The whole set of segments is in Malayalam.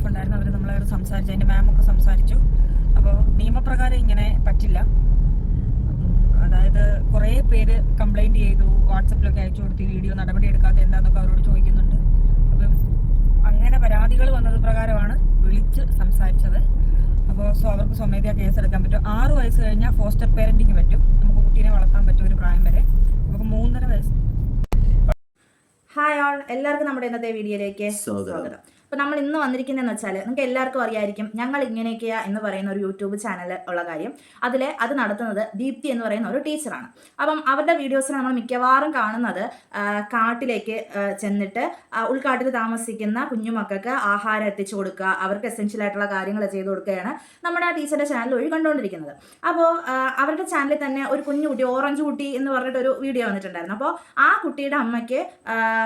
സ്റ്റാഫ് ഉണ്ടായിരുന്നു. അവർ നമ്മളോട് സംസാരിച്ചു. അതിന്റെ മാമൊക്കെ സംസാരിച്ചു. അപ്പോൾ നിയമപ്രകാരം ഇങ്ങനെ പറ്റില്ല. അതായത് കുറേ പേര് കംപ്ലൈന്റ് ചെയ്തു. വാട്സപ്പിലൊക്കെ അയച്ചു കൊടുത്ത്. വീഡിയോ നടപടി എടുക്കാത്ത എന്താണെന്നൊക്കെ അവരോട് ചോദിക്കുന്നുണ്ട്. അപ്പം അങ്ങനെ പരാതികൾ വന്നത് പ്രകാരമാണ് വിളിച്ച് സംസാരിച്ചത്. അപ്പോൾ സോ അവർക്ക് സ്വമേധയാ കേസ് എടുക്കാൻ പറ്റും. ആറ് വയസ്സ് കഴിഞ്ഞാൽ ഫോസ്റ്റർ പേരന്റിങ് പറ്റും. നമുക്ക് കുട്ടീനെ വളർത്താൻ പറ്റും ഒരു പ്രായം വരെ. നമുക്ക് മൂന്നര വയസ്സ് ഹായ് ആൾ എല്ലാവർക്കും നമ്മുടെ ഇന്നത്തെ വീഡിയോയിലേക്ക് സ്വാഗതം. സ്വാഗതം അപ്പൊ നമ്മൾ ഇന്ന് വന്നിരിക്കുന്നതെന്ന് വെച്ചാൽ നിങ്ങൾക്ക് എല്ലാവർക്കും അറിയായിരിക്കും ഞങ്ങൾ ഇങ്ങനെയൊക്കെയാ എന്ന് പറയുന്ന ഒരു യൂട്യൂബ് ചാനൽ ഉള്ള കാര്യം. അതിലെ അത് നടത്തുന്നത് ദീപ്തി എന്ന് പറയുന്ന ഒരു ടീച്ചറാണ് അപ്പം അവരുടെ വീഡിയോസിൽ നമ്മൾ മിക്കവാറും കാണുന്നത് കാട്ടിലേക്ക് ചെന്നിട്ട് ഉൾക്കാട്ടിൽ താമസിക്കുന്ന കുഞ്ഞുമക്കൾക്ക് ആഹാരം എത്തിച്ചു കൊടുക്കുക അവർക്ക് എസെൻഷ്യൽ ആയിട്ടുള്ള കാര്യങ്ങൾ ചെയ്തു കൊടുക്കുകയാണ് നമ്മുടെ ആ ടീച്ചറുടെ ചാനൽ വഴി കണ്ടുകൊണ്ടിരിക്കുന്നത്. അപ്പോൾ അവരുടെ ചാനലിൽ തന്നെ ഒരു കുഞ്ഞു കുട്ടി ഓറഞ്ച് കുട്ടി എന്ന് പറഞ്ഞിട്ട് ഒരു വീഡിയോ വന്നിട്ടുണ്ടായിരുന്നു. അപ്പോൾ ആ കുട്ടിയുടെ അമ്മയ്ക്ക്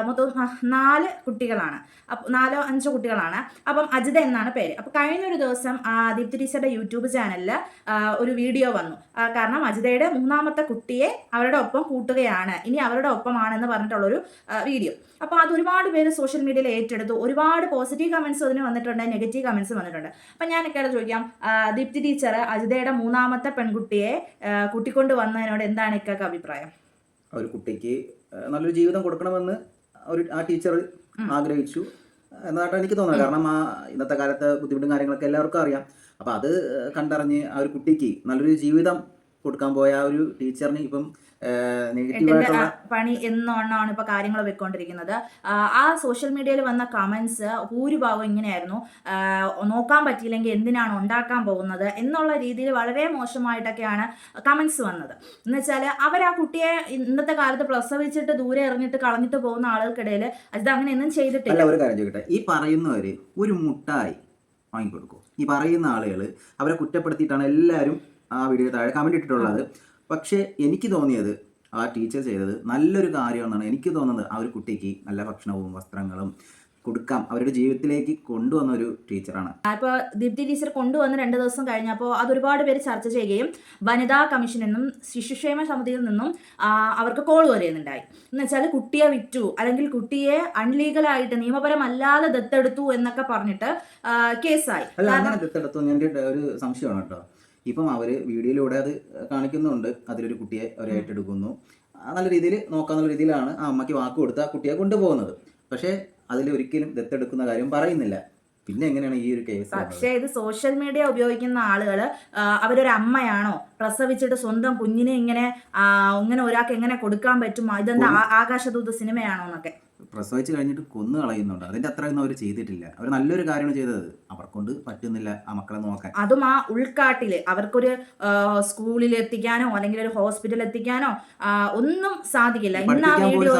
മൊത്തം നാല് കുട്ടികളാണ്. അപ്പോൾ നാലോ അഞ്ചോ കുട്ടികളാണ്. അപ്പം അജിത എന്നാണ് പേര്. അപ്പം കഴിഞ്ഞൊരു ദിവസം ദീപ്തി ടീച്ചറുടെ യൂട്യൂബ് ചാനലിൽ ഒരു വീഡിയോ വന്നു. കാരണം അജിതയുടെ മൂന്നാമത്തെ കുട്ടിയെ അവരുടെ ഒപ്പം കൂട്ടുകയാണ്. ഇനി അവരുടെ ഒപ്പമാണെന്ന് പറഞ്ഞിട്ടുള്ളൊരു വീഡിയോ. അപ്പോൾ അത് ഒരുപാട് പേര് സോഷ്യൽ മീഡിയയിൽ ഏറ്റെടുത്തു. ഒരുപാട് പോസിറ്റീവ് കമൻസ് അതിന് വന്നിട്ടുണ്ട് നെഗറ്റീവ് കമൻസ് വന്നിട്ടുണ്ട്. അപ്പം ഞാൻ ഒക്കെ ചോദിക്കാം ദീപ്തി ടീച്ചർ അജിതയുടെ മൂന്നാമത്തെ പെൺകുട്ടിയെ കൂട്ടിക്കൊണ്ട് വന്നതിനോട് എന്താണ് ഇക്കൊക്കെ അഭിപ്രായം? ഒരു കുട്ടിക്ക് നല്ലൊരു ജീവിതം കൊടുക്കണമെന്ന് ഒരു ആ ടീച്ചർ ആഗ്രഹിച്ചു. എന്നതായിട്ട് എനിക്ക് തോന്നുന്നത്. കാരണം ആ ഇന്നത്തെ കാലത്ത് ബുദ്ധിമുട്ടും കാര്യങ്ങളൊക്കെ എല്ലാവർക്കും അറിയാം. അപ്പം അത് കണ്ടറിഞ്ഞ് ആ ഒരു കുട്ടിക്ക് നല്ലൊരു ജീവിതം കൊടുക്കാൻ പോയ ആ ഒരു ടീച്ചറിന് ഇപ്പം പണി എന്നോണാണ് ഇപ്പൊ കാര്യങ്ങൾ പോയിക്കൊണ്ടിരിക്കുന്നത് ആ, സോഷ്യൽ മീഡിയയിൽ വന്ന കമന്റ്സ് ഭൂരിഭാഗം ഇങ്ങനെയായിരുന്നു. നോക്കാൻ പറ്റിയില്ലെങ്കിൽ എന്തിനാണ് ഉണ്ടാക്കാൻ പോകുന്നത് എന്നുള്ള രീതിയിൽ വളരെ മോശമായിട്ടൊക്കെയാണ് കമന്റ്സ് വന്നത്. എന്ന് വെച്ചാൽ അവർ ആ കുട്ടിയെ ഇന്നത്തെ കാലത്ത് പ്രസവിച്ചിട്ട് ദൂരെ എറിഞ്ഞിട്ട് കളഞ്ഞിട്ട് പോകുന്ന ആളുകൾക്കിടയിൽ അത് അങ്ങനെയൊന്നും ചെയ്തിട്ടില്ല. അല്ല ഒരു കാര്യം ചോദിക്കട്ടെ. ഈ പറയുന്നവര് ഒരു മുട്ടായി വാങ്ങിക്കൊടുക്കും. ഈ പറയുന്ന ആളുകൾ അവരെ കുറ്റപ്പെടുത്തിയിട്ടാണ് എല്ലാവരും ആ വീഡിയോ താഴെ കമന്റ് ഇട്ടിട്ടുള്ളത്. പക്ഷേ എനിക്ക് തോന്നിയത് ആ ടീച്ചർ ചെയ്തത് നല്ലൊരു കാര്യമെന്നാണ് എനിക്ക് തോന്നുന്നത്. ആ ഒരു കുട്ടിക്ക് നല്ല ഭക്ഷണവും വസ്ത്രങ്ങളും കൊടുക്കാം. അവരുടെ ജീവിതത്തിലേക്ക് കൊണ്ടുവന്ന ഒരു ടീച്ചറാണ് ഇപ്പോൾ ദീപ്തി ടീച്ചർ കൊണ്ടുവന്ന് രണ്ട് ദിവസം കഴിഞ്ഞപ്പോൾ അത് ഒരുപാട് പേര് ചർച്ച ചെയ്യുകയും വനിതാ കമ്മീഷനിൽ നിന്നും ശിശുക്ഷേമ സമിതിയിൽ നിന്നും അവർക്ക് കോൾ വരുന്നുണ്ടായി എന്ന് വെച്ചാൽ കുട്ടിയെ വിറ്റു അല്ലെങ്കിൽ കുട്ടിയെ അൺലീഗലായിട്ട് നിയമപരമല്ലാതെ ദത്തെടുത്തു എന്നൊക്കെ പറഞ്ഞിട്ട് കേസായി ദത്തെടുത്തു ഒരു സംശയമാണ് കേട്ടോ. ഇപ്പം അവർ വീഡിയോയിലൂടെ അത് കാണിക്കുന്നുണ്ട്. അതിലൊരു കുട്ടിയെ അവർ ഏറ്റെടുക്കുന്നു. നല്ല രീതിയിൽ നോക്കാന്നുള്ള രീതിയിലാണ് ആ അമ്മയ്ക്ക് വാക്ക് കൊടുത്ത് ആ കുട്ടിയെ കൊണ്ടുപോകുന്നത്. പക്ഷേ അതിൽ ഒരിക്കലും ദത്തെടുക്കുന്ന കാര്യം പറയുന്നില്ല. പിന്നെ എങ്ങനെയാണ് ഈ ഒരു കേസ് പക്ഷേ ഇത് സോഷ്യൽ മീഡിയ ഉപയോഗിക്കുന്ന ആളുകൾ അവരൊരു അമ്മയാണോ? പ്രസവിച്ചിട്ട് സ്വന്തം കുഞ്ഞിനെ ഇങ്ങനെ ഇങ്ങനെ ഒരാൾക്ക് എങ്ങനെ കൊടുക്കാൻ പറ്റും? ഇതെന്താ ആകാശദൂത സിനിമയാണോ എന്നൊക്കെ? പ്രസവിച്ച് കഴിഞ്ഞിട്ട് കൊന്നു കളയുന്നുണ്ട്. അതിന്റെ അത്രയൊന്നും അവർ ചെയ്തിട്ടില്ല. അവർ നല്ലൊരു കാര്യമാണ് ചെയ്തത്. അവർക്കൊണ്ട് പറ്റുന്നില്ല ആ മക്കളെ നോക്കാൻ. അതും ആ ഉൾക്കാട്ടിൽ അവർക്കൊരു സ്കൂളിൽ എത്തിക്കാനോ അല്ലെങ്കിൽ ഒരു ഹോസ്പിറ്റലിൽ എത്തിക്കാനോ ഒന്നും സാധിക്കില്ല. ഇന്ന് ആ വീഡിയോ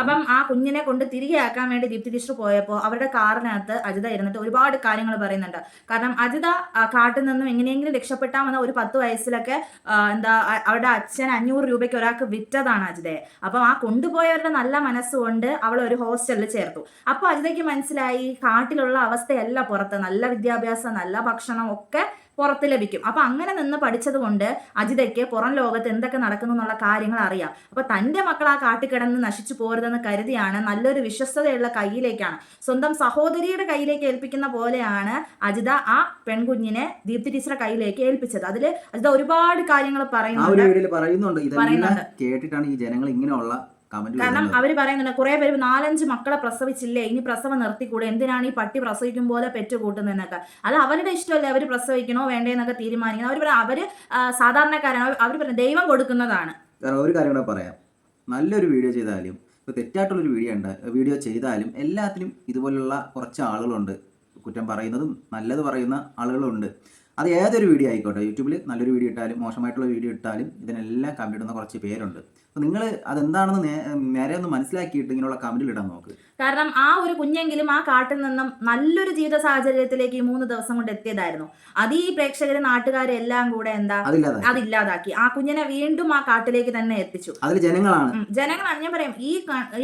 അപ്പം ആ കുഞ്ഞിനെ കൊണ്ട് തിരികെ ആക്കാൻ വേണ്ടി ദീപ്തി ടീച്ചർ പോയപ്പോൾ അവരുടെ കാറിനകത്ത് അജിത ഇരുന്നിട്ട് ഒരുപാട് കാര്യങ്ങൾ പറയുന്നുണ്ട്. കാരണം അജിത കാട്ടിൽ നിന്നും എങ്ങനെയെങ്കിലും രക്ഷപ്പെട്ടാമെന്ന ഒരു പത്ത് വയസ്സിലൊക്കെ എന്താ അവരുടെ അച്ഛൻ അഞ്ഞൂറ് രൂപയ്ക്ക് ഒരാൾക്ക് വിറ്റതാണ് അജിതയെ. അപ്പം ആ കൊണ്ടുപോയവരുടെ നല്ല മനസ്സുകൊണ്ട് അവളെ ഒരു ഹോസ്റ്റലിൽ ചേർത്തു. അപ്പോൾ അജിതയ്ക്ക് മനസ്സിലായി കാട്ടിലുള്ള അവസ്ഥയല്ല പുറത്ത്. നല്ല വിദ്യാഭ്യാസം നല്ല ഭക്ഷണം ഒക്കെ പുറത്ത് ലഭിക്കും. അപ്പൊ അങ്ങനെ നിന്ന് പഠിച്ചത് കൊണ്ട് അജിതയ്ക്ക് പുറം ലോകത്ത് എന്തൊക്കെ നടക്കുന്നു എന്നുള്ള കാര്യങ്ങൾ അറിയാം. അപ്പൊ തന്റെ മക്കൾ ആ കാട്ടിക്കിടന്ന് നശിച്ചു പോരുതെന്ന് കരുതിയാണ് നല്ലൊരു വിശ്വസ്തതയുള്ള കയ്യിലേക്കാണ്. സ്വന്തം സഹോദരിയുടെ കയ്യിലേക്ക് ഏൽപ്പിക്കുന്ന പോലെയാണ് അജിത ആ പെൺകുഞ്ഞിനെ ദീപ്തി ടീച്ചറുടെ കയ്യിലേക്ക് ഏൽപ്പിച്ചത്. അതിൽ അജിത ഒരുപാട് കാര്യങ്ങൾ പറയുന്നുണ്ട്. കേട്ടിട്ടാണ് ഈ ജനങ്ങൾ ഇങ്ങനെയുള്ള കാരണം അവർ പറയുന്നുണ്ട് കുറെ പേര് നാലഞ്ച് മക്കളെ പ്രസവിച്ചില്ലേ ഇനി പ്രസവം നിർത്തിക്കൂടെ എന്തിനാണ് ഈ പട്ടി പ്രസവിക്കും പോലെ പെറ്റ് കൂട്ടുന്നതെന്നൊക്കെ അത് അവരുടെ ഇഷ്ടമല്ലേ അവർ പ്രസവിക്കണോ വേണ്ടേന്നൊക്കെ തീരുമാനിക്കണം അവർ പറയാം അവർ സാധാരണക്കാരാണ് അവർ പറയുന്നത് ദൈവം കൊടുക്കുന്നതാണ്. കാരണം ഒരു കാര്യം കൂടെ പറയാം. നല്ലൊരു വീഡിയോ ചെയ്താലും ഇപ്പോൾ തെറ്റായിട്ടുള്ളൊരു വീഡിയോ ഉണ്ട് വീഡിയോ ചെയ്താലും എല്ലാത്തിനും ഇതുപോലുള്ള കുറച്ച് ആളുകളുണ്ട്. കുറ്റം പറയുന്നതും നല്ലത് പറയുന്ന ആളുകളുണ്ട്. അത് ഏതൊരു വീഡിയോ ആയിക്കോട്ടെ യൂട്യൂബിൽ നല്ലൊരു വീഡിയോ ഇട്ടാലും മോശമായിട്ടുള്ള വീഡിയോ ഇട്ടാലും ഇതിനെല്ലാം കമന്റ് ഇടുന്ന കുറച്ച് പേരുണ്ട്. അപ്പോൾ നിങ്ങൾ അതെന്താണെന്ന് നേരെ ഒന്ന് മനസ്സിലാക്കിയിട്ട് ഇങ്ങനെയുള്ള കമന്റിൽ ഇടാൻ നോക്ക്. കാരണം ആ ഒരു കുഞ്ഞെങ്കിലും ആ കാട്ടിൽ നിന്നും നല്ലൊരു ജീവിത സാഹചര്യത്തിലേക്ക് ഈ മൂന്ന് ദിവസം കൊണ്ട് എത്തിയതായിരുന്നു. അത് ഈ പ്രേക്ഷകര് നാട്ടുകാരെ എല്ലാം കൂടെ എന്താ? അതില്ലാതെ അതില്ലാതാക്കി. ആ കുഞ്ഞിനെ വീണ്ടും ആ കാട്ടിലേക്ക് തന്നെ എത്തിച്ചു. അതിൽ ജനങ്ങളാണ്. ജനങ്ങളാണ്. ഞാൻ പറയാം ഈ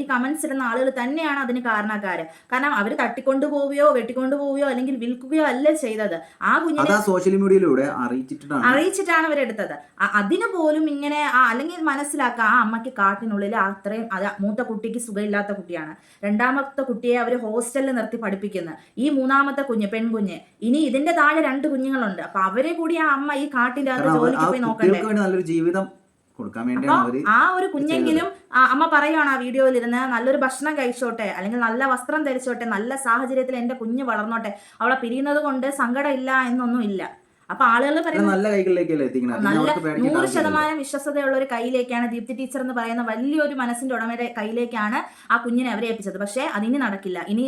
ഈ കമന്റ്സ് ഇടുന്ന ആളുകൾ തന്നെയാണ് അതിന് കാരണക്കാര്. കാരണം അവർ തട്ടിക്കൊണ്ടു പോവുകയോ വെട്ടിക്കൊണ്ടു പോവുകയോ അല്ലെങ്കിൽ വിൽക്കുകയോ അല്ല ചെയ്തത്. ആ കുഞ്ഞിനെ സോഷ്യൽ മീഡിയയിലൂടെ അറിയിച്ചിട്ടാണ്. അറിയിച്ചിട്ടാണ് അവരെടുത്തത് അതിന് പോലും ഇങ്ങനെ അല്ലെങ്കിൽ മനസ്സിലാക്കുക ആ അമ്മയ്ക്ക് കാട്ടിനുള്ളിൽ അത്രയും അത് മൂത്ത കുട്ടിക്ക് സുഖമില്ലാത്ത കുട്ടിയാണ്. രണ്ടാമത്തെ കുട്ടിയെ അവർ ഹോസ്റ്റലിൽ നിർത്തി പഠിപ്പിക്കുന്നു. ഈ മൂന്നാമത്തെ കുഞ്ഞ് പെൺകുഞ്ഞ് ഇനി ഇതിന്റെ താഴെ രണ്ട് കുഞ്ഞുങ്ങളുണ്ട്. അപ്പൊ അവരെ കൂടി ആ അമ്മ ഈ കാട്ടിന്റെ അകത്ത് ജോലിക്ക് പോയി നോക്കണ്ടേ? നല്ലൊരു ജീവിതം കൊടുക്കാൻ വേണ്ടിയാണ് ആ ഒരു കുഞ്ഞെങ്കിലും അമ്മ പറയുവാണ് ആ വീഡിയോയിൽ ഇരുന്ന് നല്ലൊരു ഭക്ഷണം കഴിച്ചോട്ടെ അല്ലെങ്കിൽ നല്ല വസ്ത്രം ധരിച്ചോട്ടെ നല്ല സാഹചര്യത്തിൽ എന്റെ കുഞ്ഞ് വളർന്നോട്ടെ അവളെ പിരിയുന്നത് കൊണ്ട് സങ്കടം ഇല്ല എന്നൊന്നും ഇല്ല. അപ്പൊ ആളുകൾ പറയുന്നത് നല്ല കൈകളിലേക്കല്ലേ എത്തിക്കണം? നല്ല നൂറ് ശതമാനം വിശ്വസതയുള്ള ഒരു കയ്യിലേക്കാണ് ദീപ്തി ടീച്ചർ എന്ന് പറയുന്ന വലിയൊരു മനസ്സിന്റെ ഉടമയുടെ കയ്യിലേക്കാണ് ആ കുഞ്ഞിനെ അവരെ ഏൽപ്പിച്ചത്. പക്ഷേ അതിന് നടക്കില്ല. ഇനി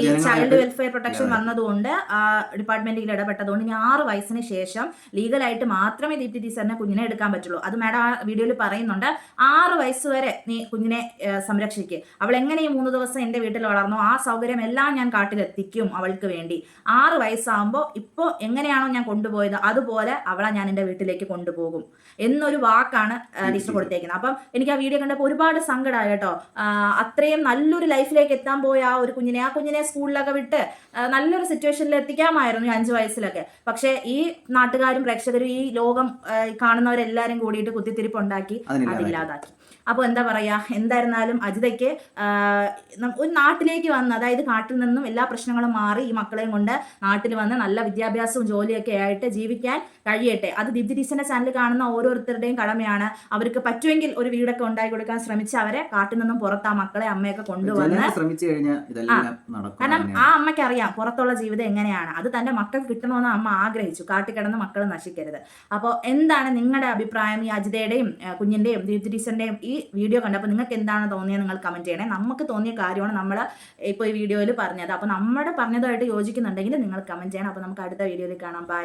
ഈ ചൈൽഡ് വെൽഫെയർ പ്രൊട്ടക്ഷൻ വന്നതുകൊണ്ട് ആ ഡിപ്പാർട്ട്മെന്റിൽ ഇടപെട്ടതുകൊണ്ട് ഇനി ആറ് വയസ്സിന് ശേഷം ലീഗലായിട്ട് മാത്രമേ ദീപ്തി ടീച്ചറിനെ കുഞ്ഞിനെ എടുക്കാൻ പറ്റുള്ളൂ. അത് മാഡം ആ വീഡിയോയിൽ പറയുന്നുണ്ട്. ആറ് വയസ്സ് വരെ നീ കുഞ്ഞിനെ സംരക്ഷിക്കുക അവൾ എങ്ങനെ ഈ മൂന്ന് ദിവസം എന്റെ വീട്ടിൽ വളർന്നോ ആ സൗകര്യം എല്ലാം ഞാൻ കാട്ടിലെത്തിക്കും അവൾക്ക് വേണ്ടി. ആറ് വയസ്സാകുമ്പോൾ ഇപ്പോൾ എങ്ങനെയാണോ ഞാൻ കൊണ്ടുപോയത് അതുപോലെ അവളെ ഞാൻ എന്റെ വീട്ടിലേക്ക് കൊണ്ടുപോകും എന്നൊരു വാക്കാണ് ടീച്ചർ കൊടുത്തേക്കുന്നത്. അപ്പം എനിക്ക് ആ വീഡിയോ കണ്ടപ്പോൾ ഒരുപാട് സങ്കടമായി കേട്ടോ. അത്രയും നല്ലൊരു ലൈഫിലേക്ക് എത്താൻ പോയ ആ ഒരു കുഞ്ഞിനെ ആ കുഞ്ഞിനെ സ്കൂളിലൊക്കെ വിട്ട് നല്ലൊരു സിറ്റുവേഷനിൽ എത്തിക്കാമായിരുന്നു ഈ അഞ്ച് വയസ്സിലൊക്കെ. പക്ഷേ ഈ നാട്ടുകാരും പ്രേക്ഷകരും ഈ ലോകം കാണുന്നവരെല്ലാരും കൂടിയിട്ട് കുത്തിത്തിരിപ്പുണ്ടാക്കി അതില്ലാതാക്കി. അപ്പോൾ എന്താ പറയുക എന്തായിരുന്നാലും അജിതയ്ക്ക് ഒരു നാട്ടിലേക്ക് വന്ന് അതായത് കാട്ടിൽ നിന്നും എല്ലാ പ്രശ്നങ്ങളും മാറി ഈ മക്കളെയും കൊണ്ട് നാട്ടിൽ വന്ന് നല്ല വിദ്യാഭ്യാസവും ജോലിയൊക്കെ ആയിട്ട് ജീവിക്കാൻ കഴിയട്ടെ. അത് ദീപ്തി ടീച്ചറിന്റെ ചാനൽ കാണുന്ന ഓരോരുത്തരുടെയും കടമയാണ്. അവർക്ക് പറ്റുമെങ്കിൽ ഒരു വീടൊക്കെ ഉണ്ടാക്കി കൊടുക്കാൻ ശ്രമിച്ച് അവരെ കാട്ടിൽ നിന്നും പുറത്ത് ആ മക്കളെ അമ്മയൊക്കെ കൊണ്ടുവന്ന് കാരണം ആ അമ്മയ്ക്ക് അറിയാം പുറത്തുള്ള ജീവിതം എങ്ങനെയാണ്. അത് തന്റെ മക്കൾക്ക് കിട്ടണമെന്ന് അമ്മ ആഗ്രഹിച്ചു. കാട്ടിൽ കിടന്ന് മക്കൾ നശിക്കരുത്. അപ്പോൾ എന്താണ് നിങ്ങളുടെ അഭിപ്രായം ഈ അജിതയുടെയും കുഞ്ഞിന്റെയും ദീപ്തി ടീച്ചറിന്റെയും ഈ വീഡിയോ കണ്ടപ്പോൾ നിങ്ങൾക്ക് എന്താണ് തോന്നിയത് നിങ്ങൾ കമന്റ് ചെയ്യണേ? നമുക്ക് തോന്നിയ കാര്യമാണ് നമ്മൾ ഇപ്പോൾ ഈ വീഡിയോയിൽ പറഞ്ഞത്. അപ്പോൾ നമ്മുടെ പറഞ്ഞതുമായിട്ട് യോജിക്കുന്നുണ്ടെങ്കിൽ നിങ്ങൾ കമന്റ് ചെയ്യണം. അപ്പോൾ നമുക്ക് അടുത്ത വീഡിയോയിൽ കാണാം. ബൈ